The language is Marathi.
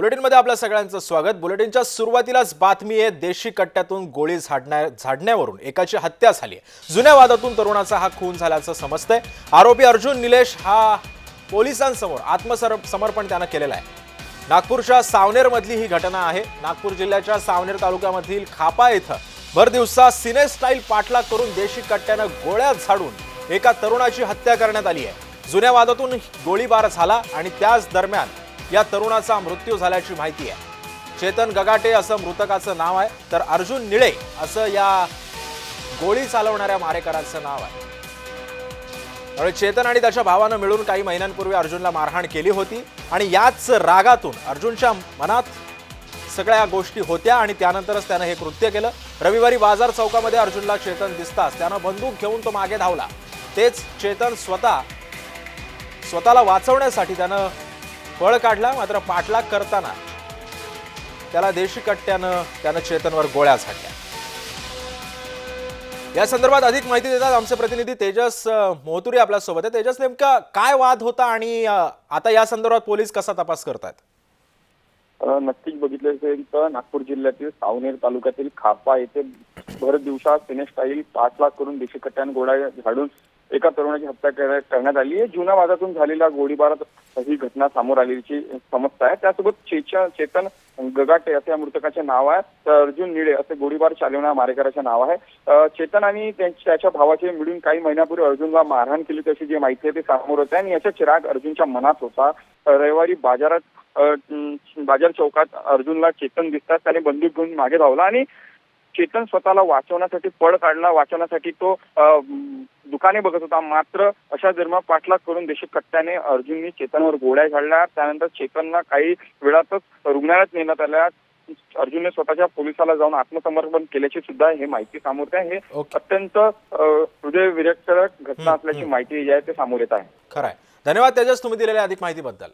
बुलेटिनमध्ये आपल्या सगळ्यांचं स्वागत. बुलेटिनच्या सुरुवातीलाच बातमी आहे देशी कट्ट्यातून गोळी झाडण्या झाडण्यावरून एकाची हत्या झाली आहे. जुन्या वादातून तरुणाचा हा खून झाल्याचं समजतंय. आरोपी अर्जुन निलेश हा पोलिसांसमोर आत्मसर समर्पण त्यानं केलेलं आहे. नागपूरच्या सावनेरमधली ही घटना आहे. नागपूर जिल्ह्याच्या सावनेर तालुक्यामधील खापा इथं भर दिवसा सिने स्टाईल पाठलाग करून देशी कट्ट्यानं गोळ्या झाडून एका तरुणाची हत्या करण्यात आली आहे. जुन्या वादातून गोळीबार झाला आणि त्याच दरम्यान या तरुणाचा मृत्यू झाल्याची माहिती आहे. चेतन गगाटे असं मृतकाचं नाव आहे. तर अर्जुन निळे असं या गोळी चालवणाऱ्या मारेकराचं नाव आहे. त्यामुळे चेतन आणि त्याच्या भावानं मिळून काही महिन्यांपूर्वी अर्जुनला मारहाण केली होती. आणि याच रागातून अर्जुनच्या मनात सगळ्या गोष्टी होत्या आणि त्यानंतरच त्यानं हे कृत्य केलं. रविवारी बाजार चौकामध्ये अर्जुनला चेतन दिसताच त्यानं बंदूक घेऊन तो मागे धावला. तेच चेतन स्वतः स्वतःला वाचवण्यासाठी त्यानं पळ काढला मात्र पाठलाग करताना त्याला देशी कट्ट्यानं त्यानं चेतनवर गोळ्या झाडल्या. या संदर्भात अधिक माहिती देतात आमचे प्रतिनिधी तेजस मोहतुरी आपल्यासोबत आहे. तेजस नेमका काय वाद होता आणि आता या संदर्भात पोलीस कसा तपास करतात नक्कीच बघितलं असेल तर नागपूर जिल्ह्यातील सावनेर तालुक्यातील खापा येथे भर दिवसा सिनेस्टाईल पाच लाख करून देशी कट्ट्यान गोळ्या झाडून एका तरुणाची हत्या करण्यात आली आहे. जुन्या वादातून झालेल्या गोळीबारात ही घटना समोर आलेली समजत आहे. त्यासोबत चेचन चेतन गगाटे असे या मृतकाचे नाव आहे. तर अर्जुन निळे असे गोळीबार चालवणाऱ्या मारेकराचे नाव आहे. चेतन आणि त्यां- त्याच्या भावाचे मिळून काही महिन्यापूर्वी अर्जुनला मारहाण केली तशी जी माहिती आहे ती समोर होते आणि याचा चिराग अर्जुनच्या मनात होता. रविवारी बाजारात बाजार चौकात अर्जुनला चेतन दिसतात. त्याने बंदूक घेऊन मागे धावला आणि चेतन स्वतःला वाचवण्यासाठी पळ काढला. वाचवण्यासाठी तो दुकाने बघत होता. मात्र अशा दरम्यान पाठलाग करून देशी कट्ट्याने अर्जुननी चेतनवर गोळ्या झाडल्या. त्यानंतर चेतनला काही वेळातच रुग्णालयात नेण्यात आल्या. अर्जुनने स्वतःच्या पोलिसाला जाऊन आत्मसमर्पण केल्याची सुद्धा हे माहिती समोर आहे हे. अत्यंत अ, हृदयविरक्त घटना असल्याची माहिती जी आहे ते समोर येत आहे. खरं आहे धन्यवाद तेजस तुम्ही दिलेल्या अधिक माहितीबद्दल.